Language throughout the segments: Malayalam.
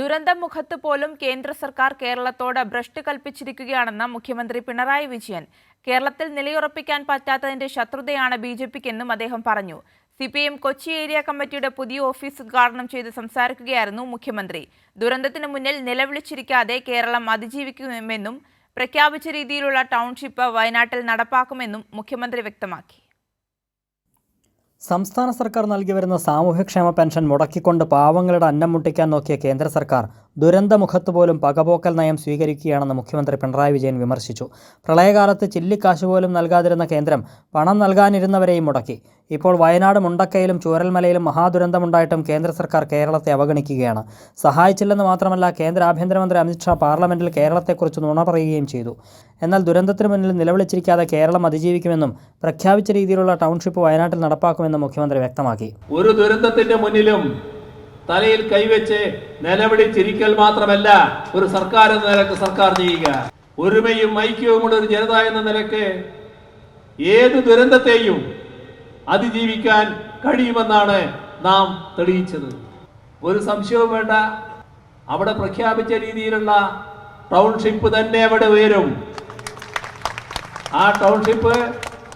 ദുരന്തമുഖത്ത് പോലും കേന്ദ്ര സർക്കാർ കേരളത്തോട് ഭ്രഷ്ട് കൽപ്പിച്ചിരിക്കുകയാണെന്ന് മുഖ്യമന്ത്രി പിണറായി വിജയൻ. കേരളത്തിൽ നിലയുറപ്പിക്കാൻ പറ്റാത്തതിന്റെ ശത്രുതയാണ് ബി ജെ പിക്കെന്നും അദ്ദേഹം പറഞ്ഞു. C P M Kochi area കമ്മിറ്റിയുടെ പുതിയ ഓഫീസ് ഉദ്ഘാടനം ചെയ്ത് സംസാരിക്കുകയായിരുന്നു മുഖ്യമന്ത്രി. ദുരന്തത്തിന് മുന്നിൽ നിലവിളിച്ചിരിക്കാതെ കേരളം അതിജീവിക്കുമെന്നും പ്രഖ്യാപിച്ച രീതിയിലുള്ള ടൗൺഷിപ്പ് വയനാട്ടിൽ നടപ്പാക്കുമെന്നും മുഖ്യമന്ത്രി വ്യക്തമാക്കി. സംസ്ഥാന സർക്കാർ നൽകി വരുന്ന സാമൂഹ്യക്ഷേമ പെൻഷൻ മുടക്കിക്കൊണ്ട് പാവങ്ങളുടെ അന്നം മുട്ടിക്കാൻ നോക്കിയ കേന്ദ്ര സർക്കാർ ദുരന്തമുഖത്ത് പോലും പകപോക്കൽ നയം സ്വീകരിക്കുകയാണെന്ന് മുഖ്യമന്ത്രി പിണറായി വിജയൻ വിമർശിച്ചു. പ്രളയകാലത്ത് ചില്ലിക്കാശ് പോലും നൽകാതിരുന്ന കേന്ദ്രം പണം നൽകാനിരുന്നവരെയും മുടക്കി. ഇപ്പോൾ വയനാട് മുണ്ടക്കയിലും ചൂരൽമലയിലും മഹാദുരന്തമുണ്ടായിട്ടും കേന്ദ്ര സർക്കാർ കേരളത്തെ അവഗണിക്കുകയാണ്. സഹായിച്ചില്ലെന്ന് മാത്രമല്ല കേന്ദ്ര ആഭ്യന്തരമന്ത്രി അമിത്ഷാ പാർലമെന്റിൽ കേരളത്തെക്കുറിച്ച് നുണ പറയുകയും ചെയ്തു. എന്നാൽ ദുരന്തത്തിന് മുന്നിൽ നിലവിളിച്ചിരിക്കാതെ കേരളം അതിജീവിക്കുമെന്നും പ്രഖ്യാപിച്ച രീതിയിലുള്ള ടൗൺഷിപ്പ് വയനാട്ടിൽ നടപ്പാക്കുമെന്നും മുഖ്യമന്ത്രി വ്യക്തമാക്കി. ഒരു ദുരന്തത്തിന്റെ മുന്നിലും തലയിൽ കൈവച്ച് നിലവിളിച്ചിരിക്കൽ മാത്രമല്ല ഒരു സർക്കാർ എന്ന നിലയ്ക്ക് സർക്കാർ ചെയ്യുക. ഒരുമയും ഐക്യവുമുള്ള ഒരു ജനത എന്ന നിലയ്ക്ക് ഏത് ദുരന്തത്തെയും അതിജീവിക്കാൻ കഴിയുമെന്നാണ് നാം തെളിയിച്ചത്. ഒരു സംശയവും വേണ്ട. അവിടെ പ്രഖ്യാപിച്ച രീതിയിലുള്ള ടൗൺഷിപ്പ് തന്നെ അവിടെ ഉയരും. ആ ടൗൺഷിപ്പ്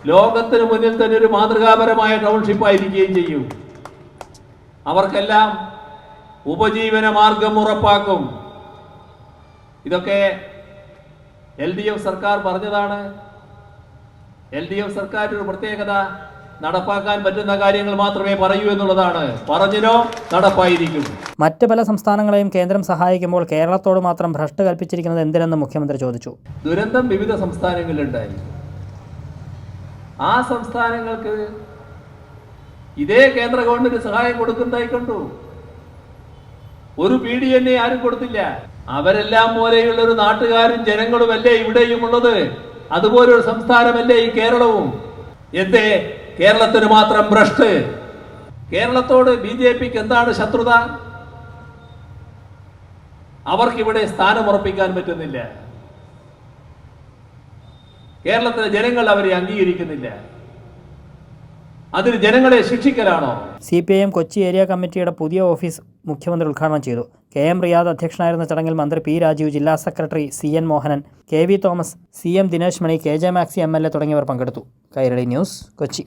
ലോകത്തിന് മുന്നിൽ തന്നെ ഒരു മാതൃകാപരമായ ടൗൺഷിപ്പ് ആയിരിക്കുകയും ചെയ്യും. അവർക്കെല്ലാം ഉപജീവന മാർഗം ഉറപ്പാക്കും. ഇതൊക്കെ എൽ ഡി എഫ് സർക്കാർ പറഞ്ഞതാണ്. എൽ ഡി എഫ് സർക്കാരിന്റെ ഒരു പ്രത്യേകത നടപ്പാക്കാൻ പറ്റുന്ന കാര്യങ്ങൾ മാത്രമേ പറയൂ എന്നുള്ളതാണ്. പറഞ്ഞിനോ നടപ്പായിരിക്കും. മറ്റ് പല സംസ്ഥാനങ്ങളെയും കേന്ദ്രം സഹായിക്കുമ്പോൾ കേരളത്തോട് മാത്രം ഭ്രഷ്ട് കൽപ്പിച്ചിരിക്കുന്നത് എന്തിനെന്ന് മുഖ്യമന്ത്രി ചോദിച്ചു. ദുരന്തം വിവിധ സംസ്ഥാനങ്ങളിലുണ്ടായി. ആ സംസ്ഥാനങ്ങൾക്ക് ഇതേ കേന്ദ്ര ഗവൺമെന്റ് സഹായം കൊടുക്കുന്നതായി കണ്ടു. ഒരു പി ഡി എന്നെ ആരും കൊടുത്തില്ല. അവരെല്ലാം പോലെയുള്ള ഒരു നാട്ടുകാരും ജനങ്ങളുമല്ലേ ഇവിടെയും ഉള്ളത് അതുപോലെ ഒരു സംസ്ഥാനമല്ലേ ഈ കേരളവും? എന്തേ കേരളത്തിന് മാത്രം ഭ്രഷ്ട്? കേരളത്തോട് ബി ജെ പിക്ക് എന്താണ് ശത്രുത? അവർക്കിവിടെ സ്ഥാനമുറപ്പിക്കാൻ പറ്റുന്നില്ല. കേരളത്തിലെ ജനങ്ങൾ അവരെ അംഗീകരിക്കുന്നില്ല. അതിന് ജനങ്ങളെ ശിക്ഷിക്കലാണോ? C P I M Kochi area കമ്മിറ്റിയുടെ പുതിയ ഓഫീസ് മുഖ്യമന്ത്രി ഉദ്ഘാടനം ചെയ്തു. കെ എം റിയാദ് അധ്യക്ഷനായിരുന്ന ചടങ്ങിൽ മന്ത്രി പി രാജീവ് ജില്ലാ secretary C N Mohanan K V Thomas C M Dinesh Mani K J Maxi M L A തുടങ്ങിയവർ പങ്കെടുത്തു. കൈരളി ന്യൂസ് കൊച്ചി.